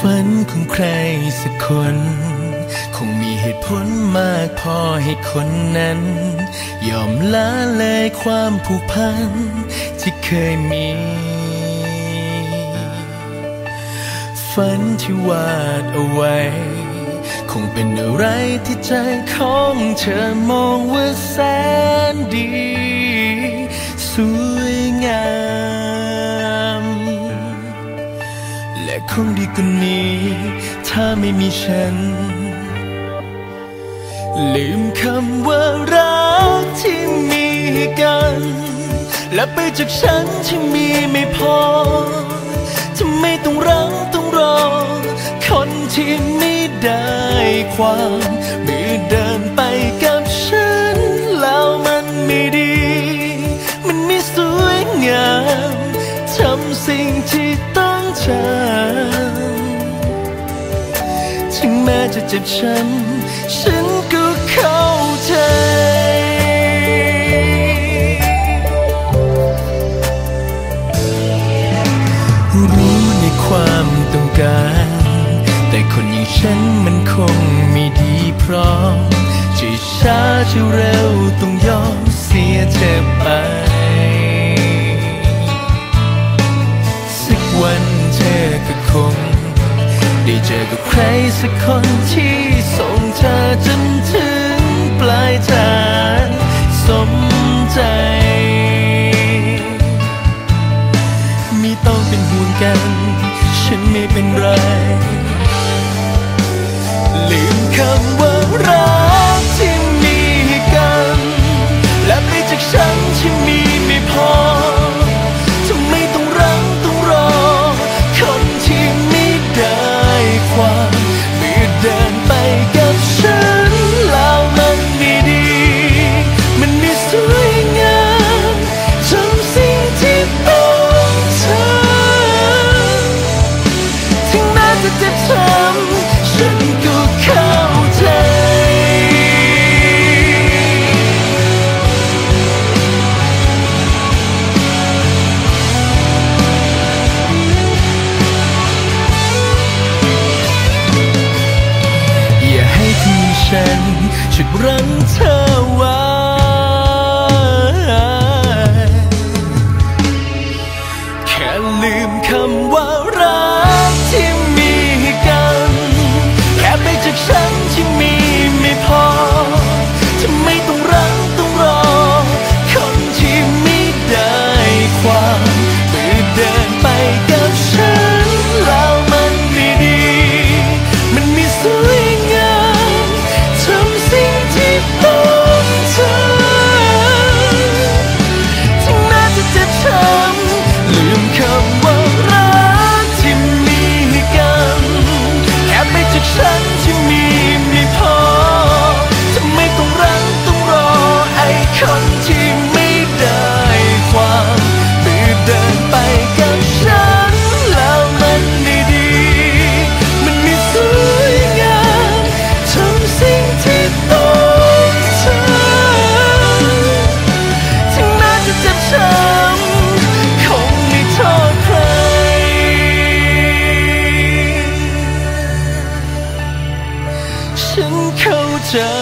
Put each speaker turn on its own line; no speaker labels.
ฝันของใครสักคน คงมีเหตุผลมากพอให้คนนั้น ยอมละเลยความผูกพัน ที่เคยมี ฝันที่วาดเอาไว้ คงเป็นอะไรที่ใจของเธอมองว่าแสนดี ส คงดีกว่านี้ ถ้าไม่มีฉัน ลืมคำว่ารักที่มีกัน และไปจากฉันที่มีไม่พอทำไมต้องรักต้องรอ คนที่ไม่ได้ความมือเดินไปกับฉัน แล้วมันไม่ดี มันไม่สวยงามทำสิ่งที่ต้อง จถึงแม้จะเจ็บช้ำฉันก็เข้าใจรู้ในความต้องการ แต่คนอย่างฉันมันคงไม่ดีพร้อมจะช้าจะเร็วต้องย เจอกับใครสักคนที่ส่งเธอจนถึงปลายทางสมใจ ฉุดรั้งเธอ 这。